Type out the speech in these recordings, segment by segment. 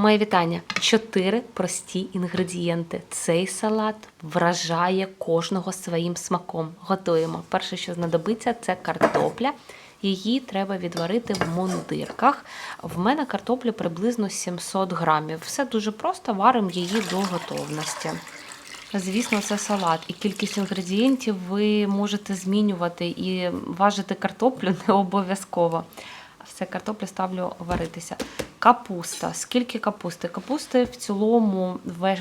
Моє вітання. Чотири прості інгредієнти. Цей салат вражає кожного своїм смаком. Готуємо. Перше, що знадобиться, це картопля. Її треба відварити в мундирках. В мене картоплі приблизно 700 грамів. Все дуже просто, варимо її до готовності. Звісно, це салат, і кількість інгредієнтів ви можете змінювати і важити картоплю не обов'язково. Все, картоплю ставлю варитися. Капуста. Скільки капусти? Капусти в цілому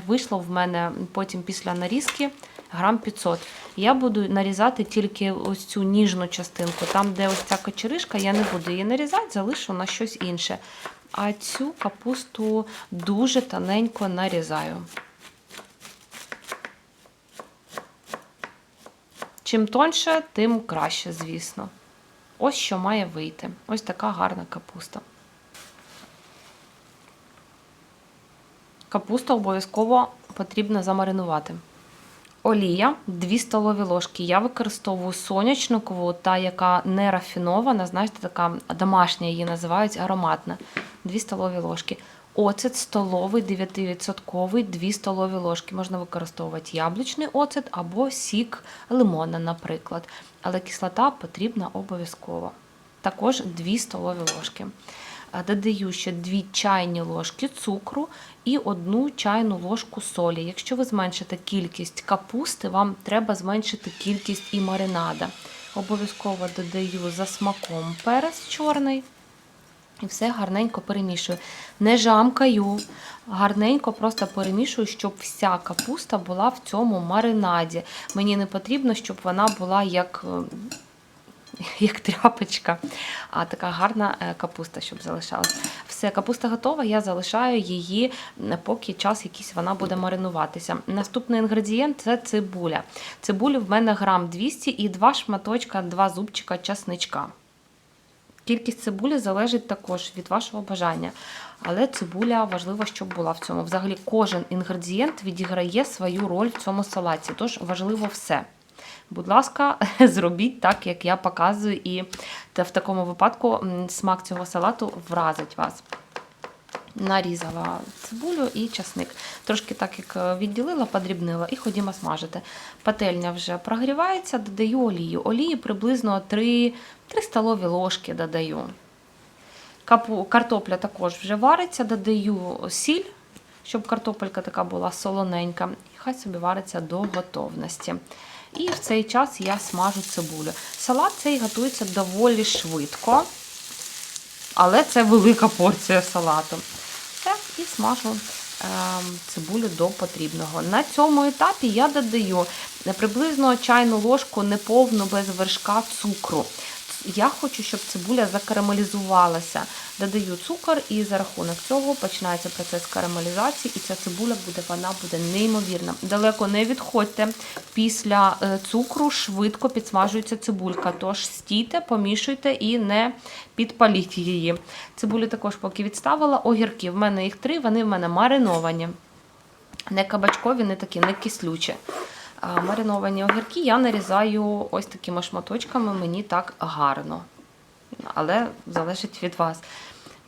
вийшло в мене потім після нарізки грам 500. Я буду нарізати тільки ось цю ніжну частинку. Там, де ось ця кочеришка, я не буду її нарізати, залишу на щось інше. А цю капусту дуже тоненько нарізаю. Чим тоньше, тим краще, звісно. Ось що має вийти. Ось така гарна капуста. Капусту обов'язково потрібно замаринувати. Олія 2 столові ложки. Я використовую сонячникову, та яка не рафінована, знаєте, така домашня її називають ароматна. 2 столові ложки. Оцет столовий 9%, 2 столові ложки. Можна використовувати яблучний оцет або сік лимона, наприклад. Але кислота потрібна обов'язково. Також 2 столові ложки. А Додаю ще 2 чайні ложки цукру і 1 чайну ложку солі. Якщо ви зменшите кількість капусти, вам треба зменшити кількість і маринада. Обов'язково додаю за смаком перець чорний. І все гарненько перемішую. Не жамкаю, гарненько просто перемішую, щоб вся капуста була в цьому маринаді. Мені не потрібно, щоб вона була як, е, як тряпочка, а така гарна е, капуста, щоб залишалась. Все, капуста готова, я залишаю її, поки час якийсь вона буде маринуватися. Наступний інгредієнт це цибуля. Цибулі в мене грам 200 і два шматочка, два зубчика часничка. Кількість цибулі залежить також від вашого бажання. Але цибуля важливо, щоб була в цьому. Взагалі, кожен інгредієнт відіграє свою роль в цьому салаті. Тож важливо все. Будь ласка, зробіть так, як я показую, і в такому випадку смак цього салату вразить вас. Нарізала цибулю і часник. Трошки так як е, відділила, подрібнила і ходімо смажити. Пательня вже прогрівається, додаю олію. Олії приблизно 3, 3 столові ложки додаю. Капу, картопля також вже вариться, додаю сіль, щоб картопелька така була солоненька. І хай собі вариться до готовності. І в цей час я смажу цибулю. Салат цей готується доволі швидко, але це велика порція салату. Все, і смажу ем, цибулю до потрібного. На цьому етапі я додаю приблизно чайну ложку неповну без вершка цукру. Я хочу, щоб цибуля закарамелізувалася. Додаю цукор, і за рахунок цього починається процес карамелізації, і ця цибуля буде, вона буде неймовірна. Далеко не відходьте. Після е, цукру швидко підсмажується цибулька. Тож стійте, помішуйте і не підпаліть її. Цибулю також поки відставила. Огірки в мене їх три, вони в мене мариновані. Не кабачкові, не такі, не кислючі. Мариновані огірки я нарізаю ось такими шматочками, мені так гарно. Але залежить від вас.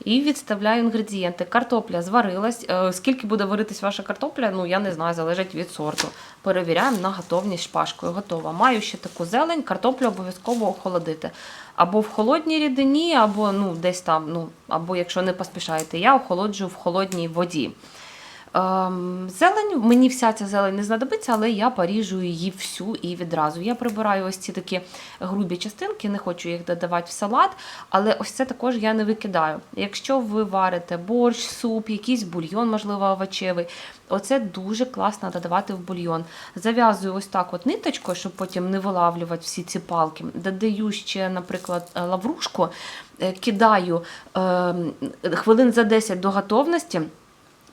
І відставляю інгредієнти. Картопля зварилась. Е, Скільки буде варитись ваша картопля, ну я не знаю, залежить від сорту. Перевіряємо на готовність шпажкою. Готова. Маю ще таку зелень, картоплю обов'язково охолодити. Або в холодній рідині, або ну, десь там, ну, або якщо не поспішаєте, я охолоджую в холодній воді. Ем, Зелень, мені вся ця зелень не знадобиться, але я поріжу її всю і відразу. Я прибираю ось ці такі грубі частинки, не хочу їх додавати в салат, але ось це також я не викидаю. Якщо ви варите борщ, суп, якийсь бульйон, можливо, овочевий, оце дуже класно додавати в бульйон. Зав'язую ось так от ниточкою, щоб потім не вилавлювати всі ці палки. Додаю ще, наприклад, лаврушку, е, кидаю е, хвилин за 10 до готовності.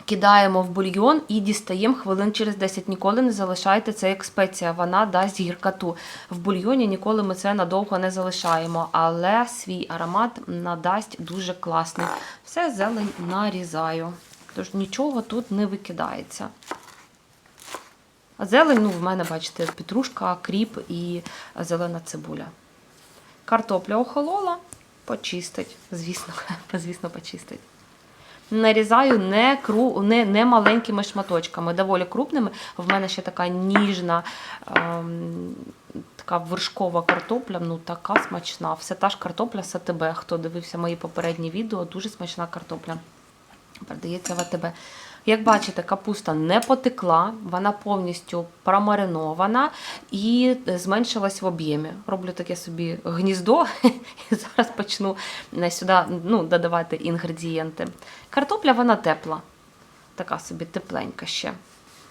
Кидаємо в бульйон і дістаємо хвилин через 10. Ніколи не залишайте це як спеція, вона дасть гіркоту. В бульйоні ніколи ми це надовго не залишаємо, але свій аромат надасть дуже класний. Все зелень нарізаю. Тож нічого тут не викидається. А Зелень, ну, в мене, бачите, петрушка, кріп і зелена цибуля. Картопля охолола, почистить. Звісно, звісно, почистить. Нарізаю не, кру, не, не маленькими шматочками, доволі крупними. В мене ще така ніжна, ем, така вершкова картопля, ну така смачна. Все та ж картопля СТБ. Хто дивився мої попередні відео, дуже смачна картопля. Передається в АТБ. Як бачите, капуста не потекла, вона повністю промаринована і зменшилась в об'ємі. Роблю таке собі гніздо і зараз почну е, сюди ну, додавати інгредієнти. Картопля вона тепла, така собі тепленька ще.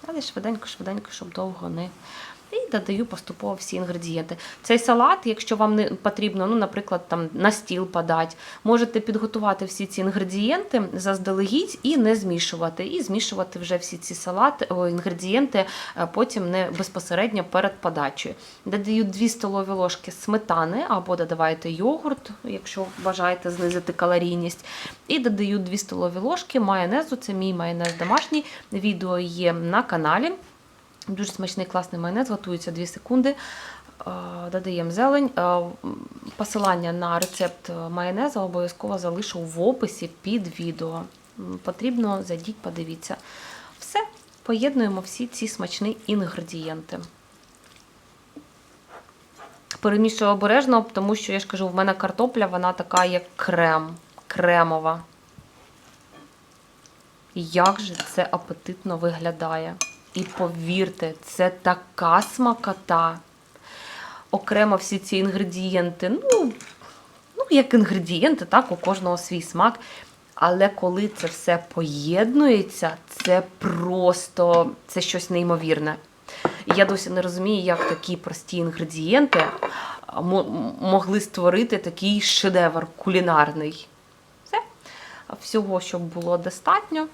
Але швиденько-швиденько, щоб довго не. І додаю поступово всі інгредієнти. Цей салат, якщо вам не потрібно, ну, наприклад, там на стіл подати, можете підготувати всі ці інгредієнти заздалегідь і не змішувати. І змішувати вже всі ці салати, інгредієнти е, потім не безпосередньо перед подачею. Додаю 2 столові ложки сметани або додавайте йогурт, якщо бажаєте знизити калорійність. І додаю 2 столові ложки майонезу. Це мій майонез домашній. Відео є на каналі. Дуже смачний класний майонез, готується 2 секунди. Е, Додаємо зелень. Е, Посилання на рецепт майонезу обов'язково залишу в описі під відео. Потрібно, зайдіть, подивіться. Все, поєднуємо всі ці смачні інгредієнти. Перемішую обережно, тому що я ж кажу, в мене картопля, вона така, як крем, кремова. Як же це апетитно виглядає. І повірте, це така смакота. Окремо всі ці інгредієнти, ну, ну, як інгредієнти, так, у кожного свій смак. Але коли це все поєднується, це просто це щось неймовірне. І я досі не розумію, як такі прості інгредієнти могли створити такий шедевр кулінарний. Все. Всього, щоб було достатньо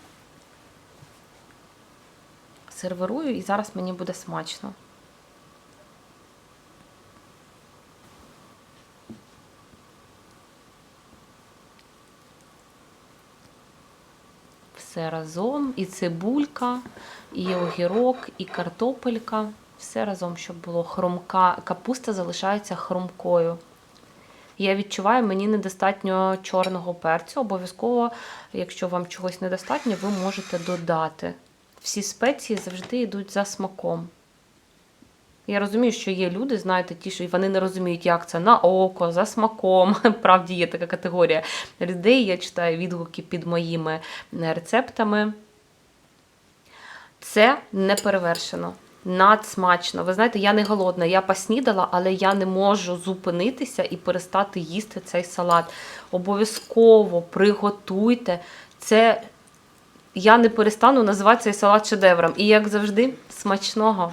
сервірую і зараз мені буде смачно. Все разом, і цибулька, і огірок, і картопелька. Все разом, щоб було хромка. Капуста залишається хромкою. Я відчуваю, мені недостатньо чорного перцю. Обов'язково, якщо вам чогось недостатньо, ви можете додати. Всі спеції завжди йдуть за смаком. Я розумію, що є люди, знаєте, ті, що вони не розуміють, як це на око, за смаком. Правді є така категорія людей. Я читаю відгуки під моїми е, рецептами. Це не перевершено. Надсмачно. Ви знаєте, я не голодна, я поснідала, але я не можу зупинитися і перестати їсти цей салат. Обов'язково приготуйте. Це я не перестану називати цей салат шедевром. І як завжди, смачного!